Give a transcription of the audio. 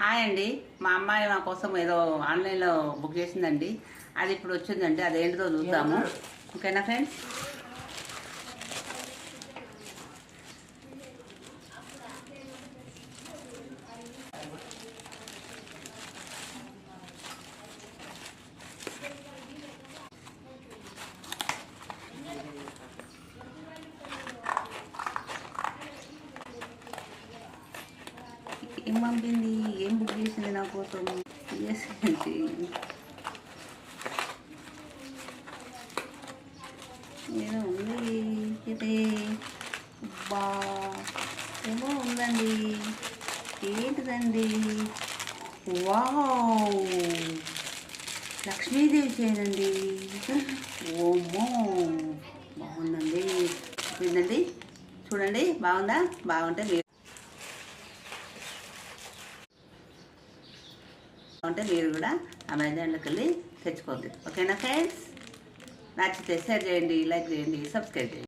Hi అండి. మా అమ్మాయి మా కోసం ఏదో ఆన్లైన్లో బుక్ చేసిందండి. అది ఇప్పుడు వచ్చిందండి. అది ఏంటిదో చూద్దాము ఓకేనా ఫ్రెండ్స్? ఏం పంపింది? ఏం బుక్ చేసింది నా కోసం? చేసింది ఏదో ఉంది. ఇది. బా. ఏమో ఉందండి. ఏంటిదండి? వావ్. లక్ష్మీదేవి చేయనండి ఓమో బాగుందండి. ఏంటండి? చూడండి. బాగుందా? బాగుంటే ఉంటే మీరు కూడా అమెజాన్లోకి వెళ్ళి తెచ్చుకోండి. ఓకేనా ఫ్రెండ్స్? నచ్చితే షేర్ చేయండి లైక్ చేయండి సబ్స్క్రైబ్ చేయండి.